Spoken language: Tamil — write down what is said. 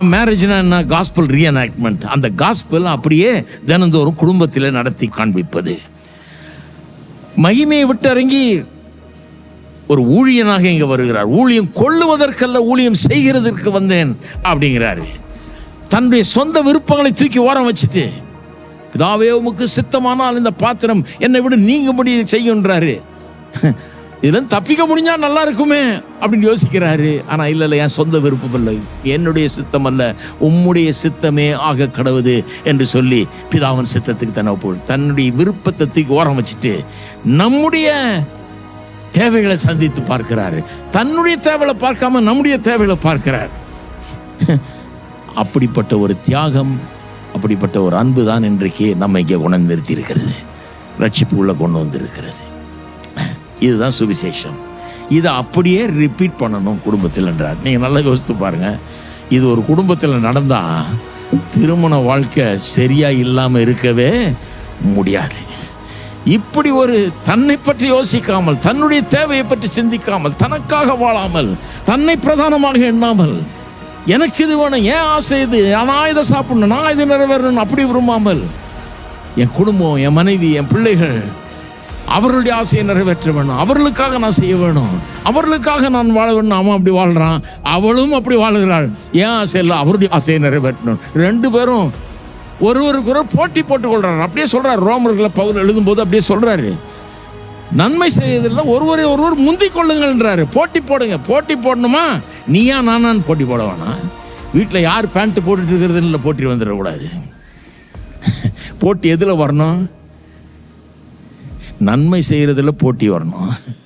மேரேஜ்னா என்ன? காஸ்பல் ரீஎனாக்ட்மெண்ட் அந்த காஸ்பல் அப்படியே தினந்தோறும் குடும்பத்தில் நடத்தி காண்பிப்பது. மகிமையை விட்டு இறங்கி ஒரு ஊழியனாக இங்கே வருகிறார். ஊழியம் கொள்ளுவதற்கல்ல ஊழியம் செய்கிறதற்கு வந்தேன் அப்படிங்கிறாரு. தன்னுடைய சொந்த விருப்பங்களை தூக்கி ஓரம் வச்சுட்டு பிதாவே உமக்கு சித்தமானால் இந்த பாத்திரம் என்னை விட நீங்க முடிய செய்யுன்றாரு இதுலேருந்து தப்பிக்க முடிஞ்சால் நல்லா இருக்குமே அப்படின்னு யோசிக்கிறாரு. ஆனால் இல்லை இல்லை என் சொந்த விருப்பம் இல்லை என்னுடைய சித்தம் அல்ல உம்முடைய சித்தமே ஆக கடவுது என்று சொல்லி பிதாவின் சித்தத்துக்கு தன்னை போடு தன்னுடைய விருப்பத்தை தூக்கி ஓரம் வச்சுட்டு நம்முடைய தேவைகளை சந்தித்து பார்க்கிறாரு. தன்னுடைய தேவைகளை பார்க்காம நம்முடைய தேவைகளை பார்க்கிறார். அப்படிப்பட்ட ஒரு தியாகம் அப்படிப்பட்ட ஒரு அன்பு தான் இன்றைக்கு நம்ம இங்கே உணர்ந்திருத்தி இருக்கிறது ரட்சிப்பு உள்ள கொண்டு வந்திருக்கிறது. இதுதான் சுவிசேஷம். இதை அப்படியே ரிப்பீட் பண்ணணும் குடும்பத்தில் என்றார். நீங்கள் நல்லா யோசித்து பாருங்கள் இது ஒரு குடும்பத்தில் நடந்தால் திருமண வாழ்க்கை சரியாக இல்லாமல் இருக்கவே முடியாது. இப்படி ஒரு தன்னை பற்றி யோசிக்காமல் தன்னுடைய தேவையை பற்றி சிந்திக்காமல் தனக்காக வாழாமல் தன்னை பிரதானமாக எண்ணாமல் எனக்கு இது வேணும் ஏன் ஆசை இது? நான் இதை சாப்பிடணும் நான் இது நிறைவேறணும் அப்படி விரும்பாமல் என் குடும்பம் என் மனைவி என் பிள்ளைகள் அவர்களுடைய ஆசையை நிறைவேற்ற வேணும். அவர்களுக்காக நான் செய்ய வேணும். அவர்களுக்காக நான் வாழ வேணும். அவன் அப்படி வாழ்கிறான் அவளும் அப்படி வாழுகிறாள். ஏன் ஆசை இல்லை. அவருடைய ஆசையை நிறைவேற்றணும். ரெண்டு பேரும் ஒருவருக்கு ஒரு போட்டி போட்டுக்கொள்கிறார் அப்படியே சொல்கிறார் ரோமர்களை பவுல் எழுதும்போது அப்படியே சொல்கிறாரு நன்மை செய்வதில் ஒருவரை ஒருவர் முந்திக் கொள்ளுங்கள்ன்றாரு போட்டி போடுங்க. போட்டி போடணுமா? நீயா நானான்னு போட்டி போட வேணாம். வீட்டில் யார் பேண்ட்டு போட்டுட்டு இருக்கிறது இல்லை போட்டி வந்துடக்கூடாது. போட்டி எதில் வரணும்? நன்மை செய்கிறதுல போட்டி வரணும்.